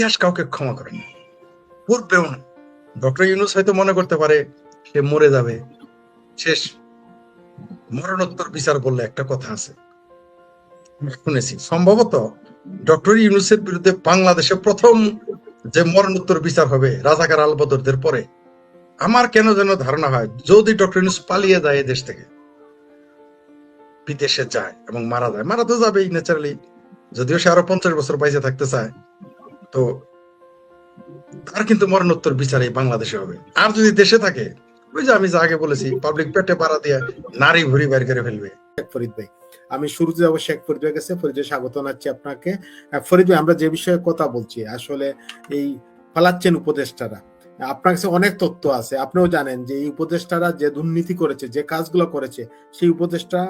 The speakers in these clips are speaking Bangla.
ইতিহাস কাউকে ক্ষমা করে না। পূর্বেও না। ডক্টর ইউনুস হয়তো মনে করতে পারে, সে মরে যাবে। শেষ। মরণোত্তর বিচার বললে একটা কথা আছে। শুনেছি। সম্ভবত ডক্টর ইউনুসের বিরুদ্ধে বাংলাদেশে প্রথম যে মরণোত্তর বিচার হবে রাজাকার আলবদরদের পরে, আমার কেন যেন ধারণা হয়, যদি ডক্টর ইউনুস পালিয়ে যায় এই দেশ থেকে, বিদেশে যায় এবং মারা যায়। মারা তো যাবেই ন্যাচারালি যদিও সে আরও পঞ্চাশ বছর বাইসে থাকতে চায়। তো তার কিন্তু মরণোত্তর বিচার এই বাংলাদেশে হবে। আর যদি দেশে থাকে, ওই যে আমি যা আগে বলেছি পাবলিক পেটে পাড়া দিয়ে নারী ভুরি বের করে ফেলবে। ফরিদ ভাই, আমি শুরুতে যাব শেখ ফরিদ ভাই কাছে। ফরিদ স্বাগত জানাচ্ছি আপনাকে। ফরিদ ভাই, আমরা যে বিষয়ে কথা বলছি, আসলে এই পালাচ্ছেন উপদেষ্টারা, আপনার কাছে অনেক তথ্য আছে। আপনিও জানেন যে এই উপদেষ্টারা যে দুর্নীতি করেছে, যে কাজগুলো করেছে, সেই উপদেষ্টা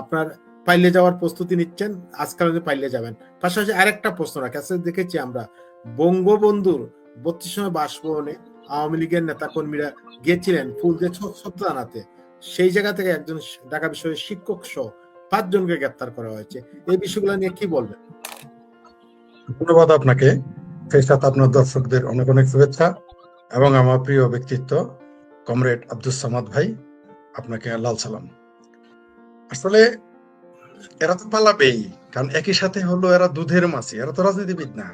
আপনার পাইলে যাওয়ার প্রস্তুতি নিচ্ছেন, আজকাল পাইলে যাবেন। পাশাপাশি আরেকটা প্রশ্ন রাখি দেখেছি আমরা, বঙ্গবন্ধুর বত্রিশ সময় বাসভবনে আওয়ামী লীগের নেতা কর্মীরা গিয়েছিলেন ফুল দিয়ে শ্রদ্ধা জানাতে সেই জায়গা থেকে একজন ঢাকা বিশ্ববিদ্যালয়ের শিক্ষক সহ পাঁচজনকে গ্রেপ্তার করা হয়েছে। এই বিষয়গুলো নিয়ে কি বলবেন? ধন্যবাদ আপনাকে। সেই সাথে আপনার দর্শকদের অনেক অনেক শুভেচ্ছা এবং আমার প্রিয় ব্যক্তিত্ব, কমরেড আব্দুল সামাদ ভাই, আপনাকে লাল সালাম। আসলে এরা তো পালাবেই, কারণ একই সাথে হলো এরা দুধের মাছি, এরা তো রাজনীতিবিদ না।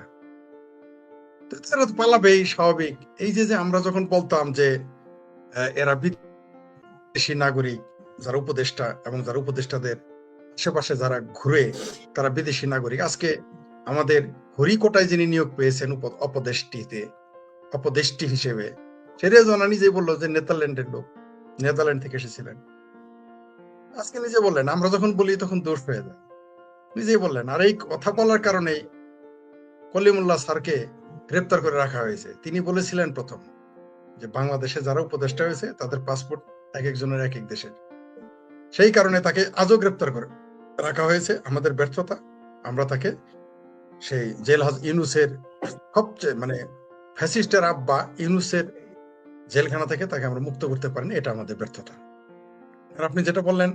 এরা তো পালাবেই, স্বাভাবিক। এই যে যে আমরা যখন বলতাম যে এরা বিদেশি নাগরিক, যারা উপদেষ্টা এবং যারা উপদেষ্টাদের আশেপাশে যারা ঘুরে, তারা বিদেশি নাগরিক। আজকে আমাদের হরিকোটায় যিনি নিয়োগ পেয়েছেন অপদেষ্টিতে, অপদেষ্টি হিসেবে, সেটা জানা নিজেই বলল যে, নেদারল্যান্ডের লোক, নেদারল্যান্ড থেকে এসেছিলেন। আজকে নিজে বললেন, আমরা যখন বলি তখন দোষ হয়ে যায়। নিজেই বললেন, আর এই কথা বলার কারণেই কলিমুল্লাহ স্যারকে গ্রেপ্তার করে রাখা হয়েছে। তিনি বলেছিলেন প্রথম যে, বাংলাদেশে যারা উপদেষ্টা হয়েছে, তাদের পাসপোর্ট এক একজনের এক এক দেশের। সেই কারণে তাকে আজও গ্রেপ্তার করে রাখা হয়েছে। আমাদের ব্যর্থতা, আমরা তাকে সেই জেলহাজ ইউনুসের সবচেয়ে মানে ফ্যাসিস্টের আব্বা ইউনুসের জেলখানা থেকে তাকে আমরা মুক্ত করতে পারিনি, এটা আমাদের ব্যর্থতা। আর আপনি যেটা বললেন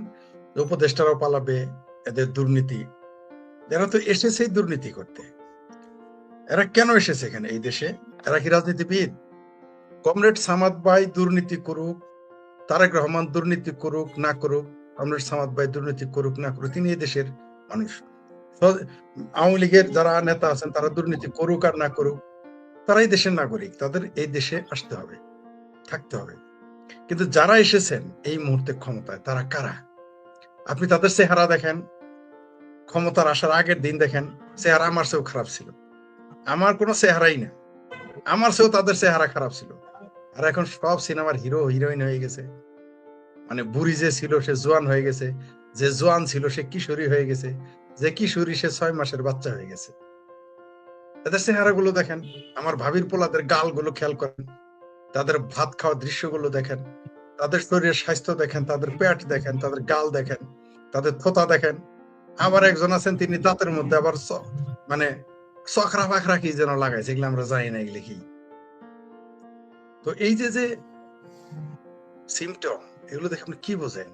উপদেষ্টারাও পালাবে, এদের দুর্নীতি। এরা তো এসেছেই দুর্নীতি করতে। এরা কেন এসেছে এখানে এই দেশে? এরা কি রাজনীতিবিদ? কমরেড সামাদ ভাই দুর্নীতি করুক, তারেক রহমান দুর্নীতি করুক, না করুক, কমরেড সামাদ ভাই দুর্নীতি করুক, না করুক, তিনি এই দেশের মানুষ। আওয়ামী লীগের যারা নেতা আছেন, তারা দুর্নীতি করুক আর না করুক, তারাই দেশের নাগরিক। তাদের এই দেশে আসতে হবে, থাকতে হবে। কিন্তু যারা এসেছেন এই মুহূর্তে ক্ষমতায়, তারা কারা? আপনি তাদের চেহারা দেখেন, ক্ষমতার আসার আগের দিন দেখেন, চেহারা আমার চেয়েও খারাপ ছিল। আমার কোনো চেহারাই না। আমার চেয়েও তাদের চেহারা খারাপ ছিল। আর এখন সব সিনেমার হিরো, হিরোইন হয়ে গেছে। মানে বুড়ি যে ছিল, সে জোয়ান হয়ে গেছে। যে জোয়ান ছিল, সে কিশোরী হয়ে গেছে। যে কিশোরী, সে ছয় মাসের বাচ্চা হয়ে গেছে। তাদের চেহারা গুলো দেখেন, আমার ভাবির পোলাদের গালগুলো খেয়াল করেন। তাদের ভাত খাওয়ার দৃশ্যগুলো দেখেন, তাদের শরীরের স্বাস্থ্য দেখেন, তাদের পেট দেখেন, তাদের গাল দেখেন, তাদের থোতা দেখেন। আবার একজন আছেন, তিনি দাঁতের মধ্যে আবার মানে চকরা পাখরা কি যেন লাগাইছে, এগুলো আমরা জানি না এগুলো কি। তো এই যে যে সিমটম এগুলো দেখে আপনি কি বোঝেন?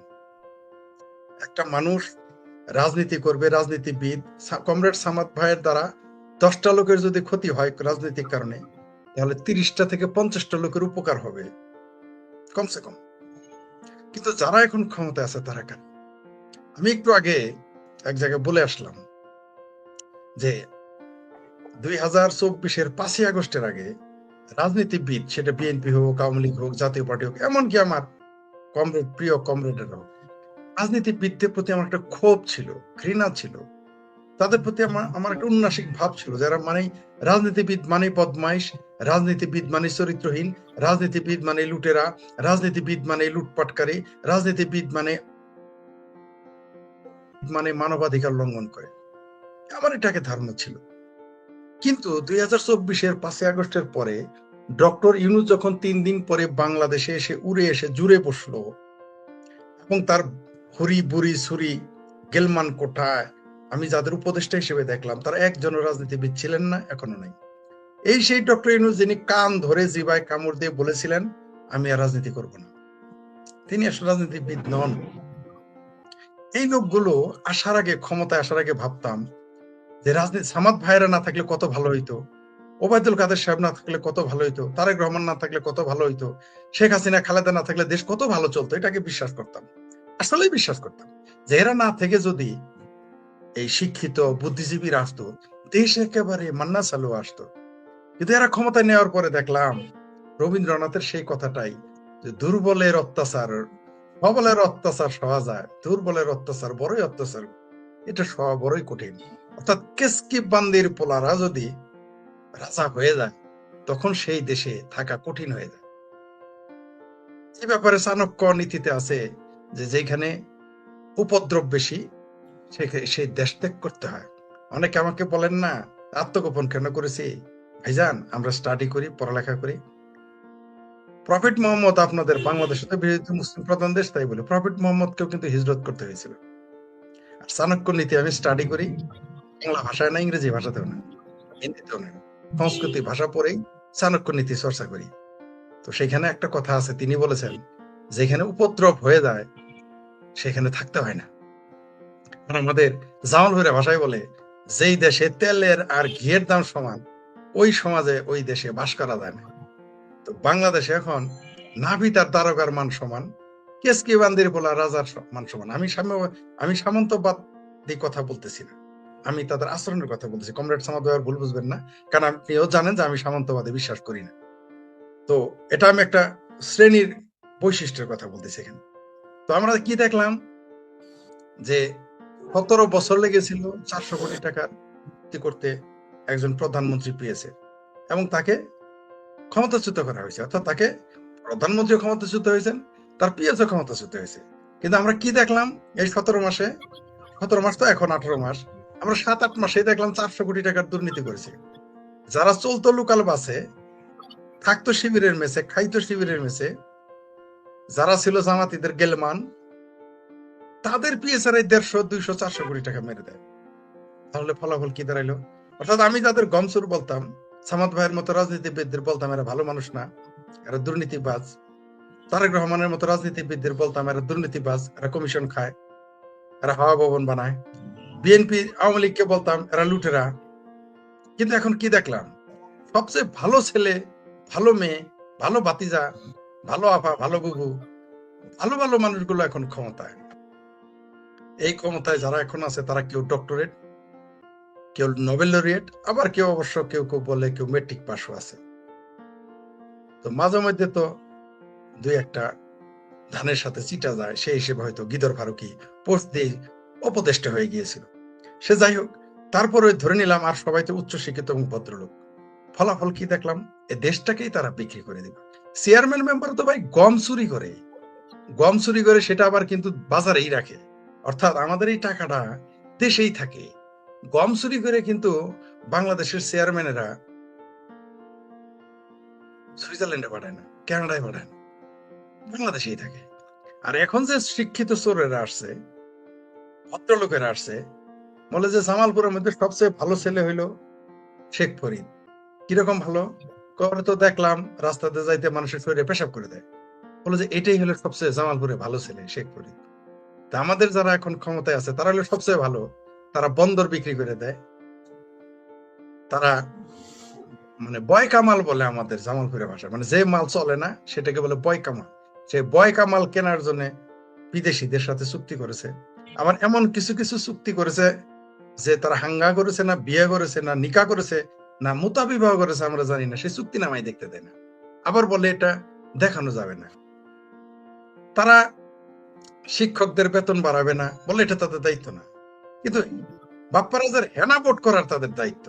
একটা মানুষ রাজনীতি করবে, রাজনীতিবিদ কমরেড সামাদ ভাইয়ের দ্বারা দশটা লোকের যদি ক্ষতি হয় রাজনৈতিক কারণে তাহলে তিরিশটা থেকে পঞ্চাশটা লোকের উপকার হবে। কমসে কম। কিন্তু যারা এখন ক্ষমতা আছে, তারা কেন? আমি একটু আগে এক জায়গায় বলে আসলাম যে, দুই হাজার চব্বিশের পাঁচই আগস্টের আগে রাজনীতিবিদ, সেটা বিএনপি হোক, আওয়ামী লীগ হোক, জাতীয় পার্টি হোক, এমনকি আমার কমরেড, প্রিয় কমরেডের হোক, রাজনীতিবিদদের প্রতি আমার একটা ক্ষোভ ছিল, ঘৃণা ছিল। তাদের প্রতি আমার আমার একটা উন্নাসিক ভাব ছিল, যারা মানে রাজনীতিবিদ মানে বদমাইশ, রাজনীতিবিদ মানে চরিত্রহীন, রাজনীতিবিদ মানে লুটেরা, রাজনীতিবিদ মানে লুটপাটকারী, রাজনীতিবিদ মানে মানে মানবাধিকার লঙ্ঘন করে। আমার এটাকে ধারণা ছিল। কিন্তু দুই হাজার চব্বিশের পাঁচই আগস্টের পরে ডক্টর ইউনুস যখন তিন দিন পরে বাংলাদেশে এসে উড়ে এসে জুড়ে বসল এবং তার হরি বুড়ি সুরি গেলমান কোঠায় আমি যাদের উপদেষ্টা হিসেবে দেখলাম, তারা একজনও রাজনীতিবিদ ছিলেন না, এখনও নাই। এই সেই ডক্টর ইউনুস যিনি কান ধরে জিবায় কামড় দিয়ে বলেছিলেন, আমি আর রাজনীতি করব না। তিনি আসলে রাজনীতিবিদ নন। এই লোকগুলো আসার আগে, ক্ষমতায় আসার আগে ভাবতাম যে রাজনীতি, সামাদ ভাইরা না থাকলে কত ভালো হইতো, ওবায়দুল কাদের সাহেব না থাকলে কত ভালো হইতো, তারেক রহমান না থাকলে কত ভালো হইতো, শেখ হাসিনা, খালেদা না থাকলে দেশ কত ভালো চলতো, এটাকে বিশ্বাস করতাম। আসলেই বিশ্বাস করতাম যে এরা না থেকে যদি এই শিক্ষিত বুদ্ধিজীবীরা আসতো দেশ একেবারে মান্না চালু আসতো কিন্তু এরা ক্ষমতায় নেওয়ার পরে দেখলাম, রবীন্দ্রনাথের সেই কথাটাই যে দুর্বলের অত্যাচার, সবলের অত্যাচার সহা যায় দুর্বলের অত্যাচার বড়ই অত্যাচার। এটা সহা বড়ই কঠিন। অর্থাৎ কেসকি বান্দির পোলারা যদি রাজা হয়ে যায়, তখন সেই দেশে থাকা কঠিন হয়ে যায়। এই ব্যাপারে চাণক্য নীতিতে আছে যে যেখানে উপদ্রব বেশি সেই দেশ ত্যাগ করতে হয়। অনেকে আমাকে বলেন না, আত্মগোপন কেন করেছি? ভাইজান, আমরা স্টাডি করি, পড়ালেখা করি। প্রফেট মোহাম্মদ আপনাদের বাংলাদেশ বৃহত্তম মুসলিম প্রধান দেশ, তাই বলে। প্রফেট মোহাম্মদকেও কিন্তু হিজরত করতে হয়েছিল। আর চাণক্য নীতি আমি স্টাডি করি। বাংলা ভাষায় না, ইংরেজি ভাষাতেও না, হিন্দিতেও না। সংস্কৃতি ভাষা পড়েই চাণক্য নীতি চর্চা করি। তো সেখানে একটা কথা আছে, তিনি বলেছেন, যেখানে উপদ্রব হয়ে যায়, সেখানে থাকতে হয় না। আমাদের জামাল ভৈরা ভাষায় বলে, যেই দেশে তেলের আর ঘিয়ের দাম সমান, ওই সমাজে ওই দেশে বাস করা যায় না। তো বাংলাদেশে এখন নাভি তার দারোগার মান সমান, কেসকি বান্দির বলা রাজার মান সমান। আমি আমি সামন্তবাদ কথা বলতেছি না। আমি তাদের আচরণের কথা বলতেছি। কমরেড সামাদ ভুল বুঝবেন না, কারণ আপনিও জানেন যে আমি সামন্তবাদে বিশ্বাস করি না। তো এটা আমি একটা শ্রেণির বৈশিষ্ট্যের কথা বলতেছি এখানে। তো আমরা কি দেখলাম? যে সতেরো বছর লেগেছিল চারশো কোটি টাকা করতে একজন প্রধানমন্ত্রী পেয়েছে এবং তাকে ক্ষমতাচ্যুত করা হয়েছে। অর্থাৎ তাকে প্রধানমন্ত্রী ক্ষমতাচ্যুত হয়েছেন, তার পিএসও ক্ষমতাচ্যুত হয়েছে। কিন্তু আমরা কি দেখলাম এই সতেরো মাসে? সতেরো মাস তো এখন আঠারো মাস। আমরা সাত, আট মাসে দেখলাম চারশো কোটি টাকার দুর্নীতি করেছে। যারা চলতো লোকাল বাসে, থাকতো শিবিরের মেসে, খাইতো শিবিরের মেসে, যারা ছিল জামাতিদের গেলমান তাদের পিএসআর দেড়শো, দুইশো, চারশো কোটি টাকা মেরে দেয়। তাহলে ফলাফল কি দাঁড়াইলো? অর্থাৎ আমি যাদের গমসুর বলতাম, সামাদ ভাইয়ের মতো রাজনীতিবিদদের বলতাম, এরা ভালো মানুষ না, এরা দুর্নীতিবাজ। তারেক রহমানের মতো রাজনীতিবিদদের বলতাম, এরা দুর্নীতিবাজ, এরা কমিশন খায়, এরা হাওয়া ভবন বানায়। বিএনপি আওয়ামী লীগকে বলতাম, এরা লুটেরা। কিন্তু এখন কি দেখলাম? সবচেয়ে ভালো ছেলে, ভালো মেয়ে, ভালো বাতিজা ভালো আপা, ভালো বুবু, ভালো ভালো মানুষগুলো এখন ক্ষমতায়। এই ক্ষমতায় যারা এখন আছে, তারা কেউ ডক্টরেট কেউ নোবেল লরিয়েট আবার কেউ অবশ্য কেউ কেউ বলে কেউ মেট্রিক পাশও আছে। তো মাঝে মধ্যে তো দুই একটা ধানের সাথে চিটা যায়, সেই হিসেবে হয়তো গিদর ফারুকি পোস্ট দিয়ে অপদেষ্টা হয়ে গিয়েছিল। সে যাই হোক, তারপরে ধরে নিলাম আর সবাই তো উচ্চ শিক্ষিত এবং ভদ্রলোক। ফলাফল কি দেখলাম? এ দেশটাকেই তারা বিক্রি করে দিবে চেয়ারম্যান মেম্বার তো ভাই গম চুরি করে। গম চুরি করে সেটা আবার কিন্তু বাজারেই রাখে। অর্থাৎ আমাদের এই টাকাটা দেশেই থাকে। গম চুরি করে কিন্তু বাংলাদেশের চেয়ারম্যানেরা সুইজারল্যান্ডে পাঠায় না, কানাডায় পাঠায় না। বাংলাদেশেই থাকে। আর এখন যে শিক্ষিত চোরেরা আসছে, ভদ্রলোকেরা আসছে, বলে যে জামালপুরের মধ্যে সবচেয়ে ভালো ছেলে হইল শেখ ফরিদ। কীরকম ভালো? কবে তো দেখলাম, রাস্তাতে যাইতে মানুষের শরীরে পেশাব করে দেয়। বলে যে এটাই হলো সবচেয়ে জামালপুরে ভালো ছেলে, শেখ ফরিদ। আমাদের যারা এখন ক্ষমতায় আছে, তারা হলো সবচেয়ে ভালো। তারা বন্দর বিক্রি করে দেয়। তারা মানে বয় কামাল বলে আমাদের জামালপুরের ভাষা। মানে যে মাল চলে না, সেটাকে বলে বয় কামাল। সে বয় কামাল কেনার জন্য বিদেশিদের সাথে চুক্তি করেছে। আবার এমন কিছু কিছু চুক্তি করেছে যে তারা হাঙ্গা করেছে না, বিয়ে করেছে না, নিকা করেছে না, মোতা বিবাহ করেছে, আমরা জানি না। সে চুক্তি নামাই দেখতে দেয় না। আবার বলে এটা দেখানো যাবে না। তারা শিক্ষকদের বেতন বাড়াবে না, বলে এটা তাদের দায়িত্ব না। কিন্তু বাপ্পারাজের হেনা ভোট করার তাদের দায়িত্ব।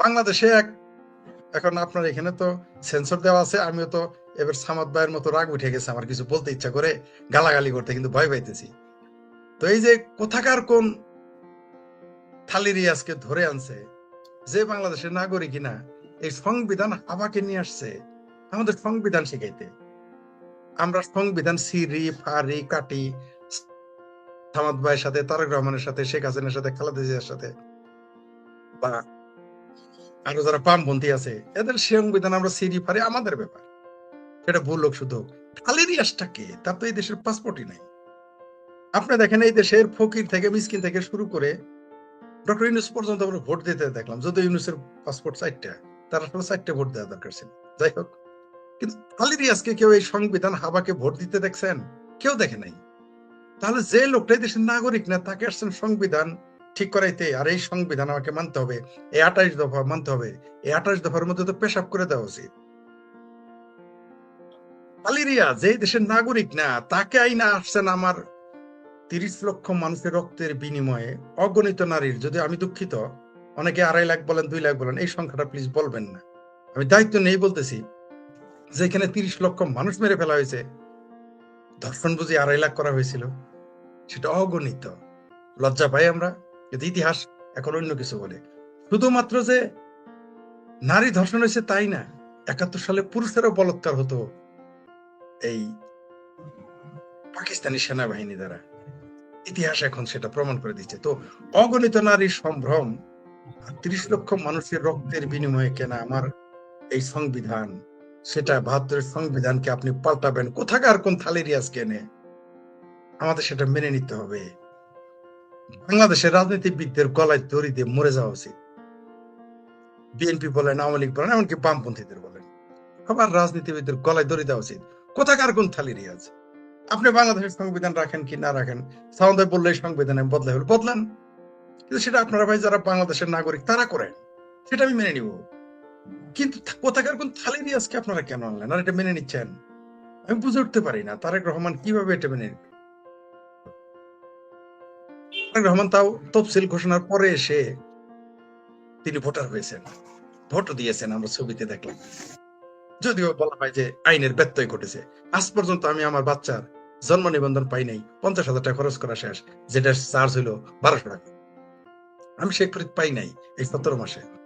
বাংলাদেশে এক, এখন আপনার এখানে তো সেন্সর দেওয়া আছে, আমিও তো এবার সামাদ ভাইয়ের মতো রাগ উঠে গেছে, আমার কিছু বলতে ইচ্ছা করে গালাগালি করতে, কিন্তু ভয় পাইতেছি। তো এই যে কোথাকার কোন থালি রিয়াজকে ধরে আনছে, যে বাংলাদেশের নাগরিক কিনা, এই সংবিধান হাবাকে নিয়ে আসছে, আমাদের সংবিধান শিখাইতে। আমরা সংবিধান সিরি ফারি কাটি সামাদ ভাইয়ের সাথে, তারেক রহমানের সাথে, শেখ হাসিনার সাথে, খালেদা জিয়ার সাথে, বা আরও যারা বামপন্থী আছে, এদের সংবিধান আমরা সিরি ফারি আমাদের ব্যাপার। সেটা ভুল লোক শুধু খালি রিয়াজটাকে তার তো এই দেশের পাসপোর্টই নাই। আপনি দেখেন এই দেশের ফকির থেকে, মিসকিন থেকে শুরু করে ডক্টর ইউনুস পর্যন্ত আমরা ভোট দিতে দেখলাম। যদি ইউনুসের পাসপোর্ট চারটা, তার আসলে চারটে ভোট দেওয়া দরকার ছিল। যাই হোক কিন্তু খালিদ রিয়াজকে কেউ এই সংবিধান হাবাকে ভোট দিতে দেখছেন? কেউ দেখে নাই। তাহলে যে লোকটাই দেশের নাগরিক না, তাকে আসছেন সংবিধান ঠিক করাইতে। আর এই সংবিধান আমাকে মানতে হবে। এই আঠাশ দফা মানতে হবে। এই আঠাশ দফার মধ্যে তো পেশাব করে দেওয়া উচিত। আলিরিয়া যে দেশের নাগরিক না, তাকে আইনা আসছেন আমার তিরিশ লক্ষ মানুষের রক্তের বিনিময়ে অগণিত নারীর, যদি আমি দুঃখিত, অনেকে আড়াই লাখ বলেন, দুই লাখ বলেন, এই সংখ্যাটা প্লিজ বলবেন না। আমি দায়িত্ব নেই বলতেছি। যে এখানে তিরিশ লক্ষ মানুষ মেরে ফেলা হয়েছে, ধর্ষণ বুঝি আড়াই লাখ করা হয়েছিল, সেটা অগণিত। লজ্জা পাই আমরা, কিন্তু ইতিহাস এখন অন্য কিছু বলে। শুধুমাত্র যে নারী ধর্ষণ হয়েছে তাই না, একাত্তর সালে পুরুষেরও বলৎকার হতো এই পাকিস্তানি সেনাবাহিনী দ্বারা। ইতিহাস এখন সেটা প্রমাণ করে দিচ্ছে। তো অগণিত নারীর সম্ভ্রম, আর ত্রিশ লক্ষ মানুষের রক্তের বিনিময়ে কেনা আমার এই সংবিধান সেটা বাহাত্তরের সংবিধানকে আপনি পাল্টাবেন। কোথাকার কোন থালি রিয়াজ কেনে আমাদের সেটা মেনে নিতে হবে। বাংলাদেশের রাজনীতিবিদদের গলায় দড়ি দিয়ে মরে যাওয়া উচিত। বিএনপি বলেন, আওয়ামী লীগ বলেন, এমনকি বামপন্থীদের বলেন। আবার রাজনীতিবিদদের গলায় দড়ি দেওয়া উচিত। কোথাকার কোন থালি রিয়াজ আপনি বাংলাদেশের সংবিধান রাখেন কি না রাখেন? সাউন্ড বললে সংবিধান আমি বদলাই হল, বদলান। কিন্তু সেটা আপনারা ভাই, যারা বাংলাদেশের নাগরিক, তারা করেন। সেটা আমি মেনে নিব। কিন্তু কোথাকার কোন থালি রিয়াজকে আপনারা কেন আনলেন? আর এটা মেনে নিচ্ছেন? আমি বুঝে উঠতে পারি না। তারেক রহমান কীভাবে এটা মেনে নিবে তারেক রহমান তাও তফসিল ঘোষণার পরে এসে তিনি ভোটার হয়েছেন। ভোটও দিয়েছেন, আমরা ছবিতে দেখলাম। যদিও বলা হয় যে আইনের ব্যত্যয় ঘটেছে। আজ পর্যন্ত আমি আমার বাচ্চার জন্ম নিবন্ধন পাই নাই। পঞ্চাশ হাজার টাকা খরচ করা শেষ। যেটা চার্জ হলো বারোশো টাকা। আমি শেখ ফরিদ পাই নাই এই সতেরো মাসে।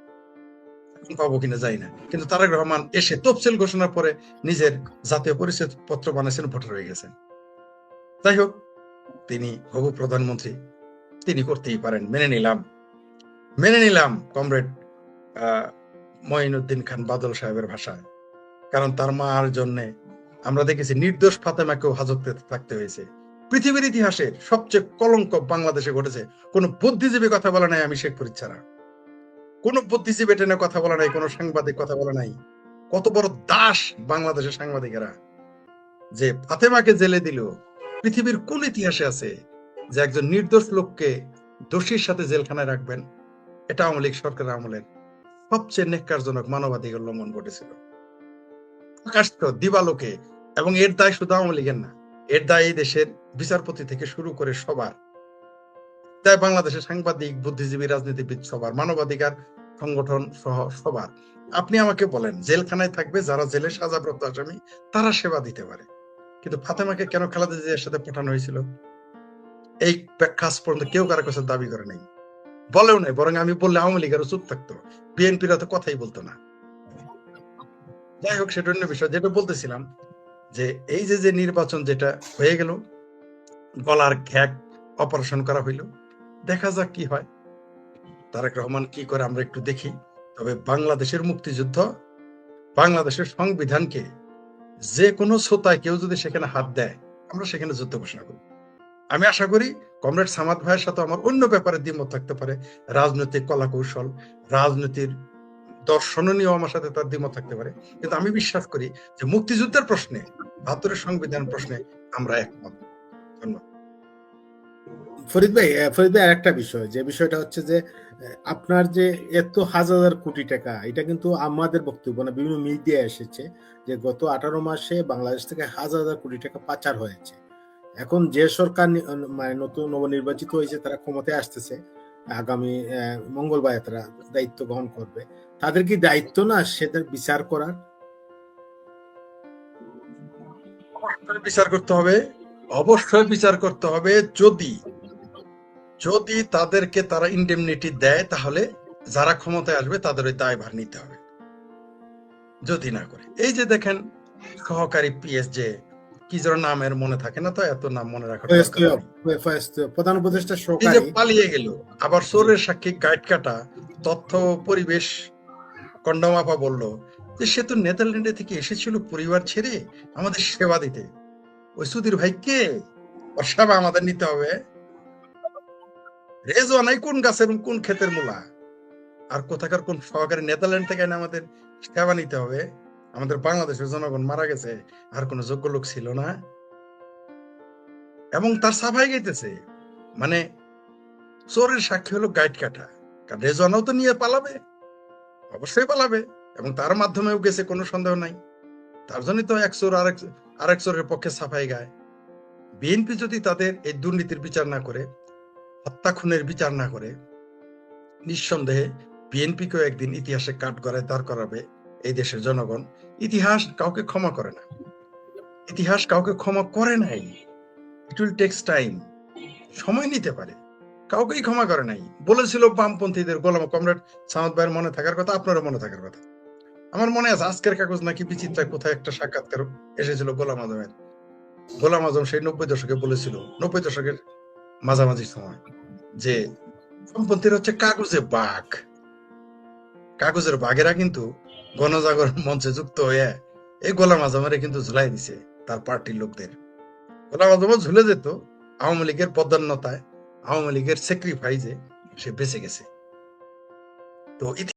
পাবো কিনা যাই না। কিন্তু তারেক রহমান এসে তফসিল ঘোষণার পরে নিজের জাতীয় পরিচয় পত্র বানাইছেন, ভোটার হয়ে গেছেন। যাই হোক, তিনি হবু প্রধানমন্ত্রী, তিনি করতেই পারেন, মেনে নিলাম। মেনে নিলাম, কমরেড, আহ, মঈনুদ্দিন খান বাদল সাহেবের ভাষায়। কারণ তার মার জন্য আমরা দেখেছি নির্দোষ ফাতেমাকেও হাজতে থাকতে হয়েছে। পৃথিবীর ইতিহাসে সবচেয়ে কলঙ্ক বাংলাদেশে ঘটেছে। কোনো বুদ্ধিজীবী কথা বলা নাই আমি শেখ ছাড়া কোন বুদ্ধিজীবী টেনে কথা বলা নাই, কোন সাংবাদিক কথা বলা নাই। কত বড় দাস বাংলাদেশের সাংবাদিকেরা। যে ফাতেমাকে জেলে দিল, পৃথিবীর কোন ইতিহাসে আছে যে একজন নির্দোষ লোককে দোষীর সাথে জেলখানায় রাখবেন? এটা আওয়ামী লীগ সরকারের আমলের সবচেয়ে নেককারজনক মানবাধিকার লঙ্ঘন ঘটেছিল। দিবালোকে, এবং এর দায় শুধু আওয়ামী লীগের না, এর দায় এই দেশের বিচারপতি থেকে শুরু করে সবার। তাই বাংলাদেশের সাংবাদিক, বুদ্ধিজীবী, রাজনীতিবিদ সবার মানবাধিকার সংগঠন সহ সবার। আপনি আমাকে বলেন, জেলখানায় থাকবে যারা জেলে সাজাপ্রাপ্ত আসামি, তারা সেবা দিতে পারে। কিন্তু ফাতেমাকে কেন খালেদা জিয়ার সাথে পাঠানো হয়েছিল? এই কাজ পর্যন্ত কেউ কারও কাছে দাবি করে নাই। বলেও নাই, বরং আমি বললে আওয়ামী লীগ আরও চুপ থাকতো। বিএনপিরা তো কথাই বলতো না। যাই হোক সেটা অন্য বিষয় যেটা বলতেছিলাম, যে এই যে যে নির্বাচন যেটা হয়ে গেল, গলার ঘ্যাক অপারেশন করা হইল, দেখা যাক কি হয়। তারেক রহমান কি করে আমরা একটু দেখি। তবে বাংলাদেশের মুক্তিযুদ্ধ, বাংলাদেশের সংবিধানকে যে কোনো শ্রোতায় কেউ যদি সেখানে হাত দেয়, আমরা সেখানে যুদ্ধ ঘোষণা করি আমি আশা করি কমরেড সামাদ ভাইয়ের সাথে আমার অন্য ব্যাপারে দ্বিমত থাকতে পারে। রাজনৈতিক কলা কৌশল রাজনীতির দর্শন নিয়েও আমার সাথে তার দ্বিমত থাকতে পারে। কিন্তু আমি বিশ্বাস করি যে মুক্তিযুদ্ধের প্রশ্নে বাহাত্তরের সংবিধান প্রশ্নে আমরা একমত। ধন্যবাদ। ফরিদ ভাই ফরিদ ভাই, আরেকটা বিষয়। যে বিষয়টা হচ্ছে যে আপনার যে এত হাজার হাজার কোটি টাকা, এটা কিন্তু আমাদের বক্তব্য না, বিভিন্ন মিডিয়া এসেছে যে গত আঠারো মাসে বাংলাদেশ থেকে হাজার হাজার কোটি টাকা পাচার হয়েছে। এখন যে সরকার মানে নতুন নবনির্বাচিত হয়েছে, তারা ক্ষমতায় আসতেছে, আগামী মঙ্গলবার তারা দায়িত্ব গ্রহণ করবে। তাদের কি দায়িত্ব না সেটার বিচার করার? বিচার করতে হবে। অবশ্যই বিচার করতে হবে যদি যদি তাদেরকে তারা ইন্ডেমনিটি দেয় তাহলে যারা ক্ষমতায় আসবে তাদের ওই দায়ভার নিতে হবে। যদি না করে। এই যে দেখেন সহকারী পিএস যে কি যেন নামের মনে থাকে না তো? এত নাম মনে। ফার্স্ট প্রধান উপদেষ্টা এই যে পালিয়ে গেল আবার সোরের সাক্ষী গাইড কাটা তথ্য পরিবেশ কন্ডমাপা বলল যে সে তো নেদারল্যান্ডে থেকে এসেছিল পরিবার ছেড়ে আমাদের সেবা দিতে। ওই সুধীর ভাই কে? ওর সেবা আমাদের নিতে হবে রেজওয়ানাই কোন গাছের কোন ক্ষেতের মূলা? আর কোথাকার কোন সহকারী নেদারল্যান্ড থেকে আমাদের সেবা নিতে হবে? আমাদের বাংলাদেশের জনগণ মারা গেছে, আর কোনো যোগ্য লোক ছিল না। এবং তার সাফাই গাইতেছে। মানে চোরের সাক্ষী হলো গাইড কাটা। কারণ রেজওয়ানাও তো নিয়ে পালাবে। অবশ্যই পালাবে। এবং তার মাধ্যমেও গেছে, কোনো সন্দেহ নাই। তার জন্যই তো এক চোর আরেক আরেক চোরের পক্ষে সাফাই গায়। বিএনপি যদি তাদের এই দুর্নীতির বিচার না করে হত্যা খুনের বিচার না করে নিঃসন্দেহে বিএনপিকেও একদিন ইতিহাসে কাঠ গড়ায় দাঁড় করাবে এই দেশের জনগণ। ইতিহাস কাউকে ক্ষমা করে না। ইতিহাস কাউকে ক্ষমা করে নাই। ইট উইল টেক্স টাইম সময় নিতে পারে। কাউকেই ক্ষমা করে নাই। বলেছিল বামপন্থীদের গোলাম কমরেড সামদ ভাইয়ের মনে থাকার কথা, আপনারও মনে থাকার কথা। আমার মনে আছে, আজকের কাগজ নাকি বিচিত্রা কোথায় একটা সাক্ষাৎকার এসেছিল গোলাম আজমের গোলাম আজম সেই নব্বই দশকে বলেছিল, নব্বই দশকের মাঝামাঝি সময়, যে বামপন্থীরা হচ্ছে কাগজে বাঘ। কাগজের বাঘেরা কিন্তু গণজাগরণ মঞ্চে যুক্ত হয়ে এই গোলাম আজমের কিন্তু ঝুলাই দিছে তার পার্টির লোকদের। গোলাম আজমও ঝুলে যেত, আওয়ামী লীগের পদান্নতায়, আওয়ামী লীগের স্যাক্রিফাইসে সে বেঁচে গেছে। তো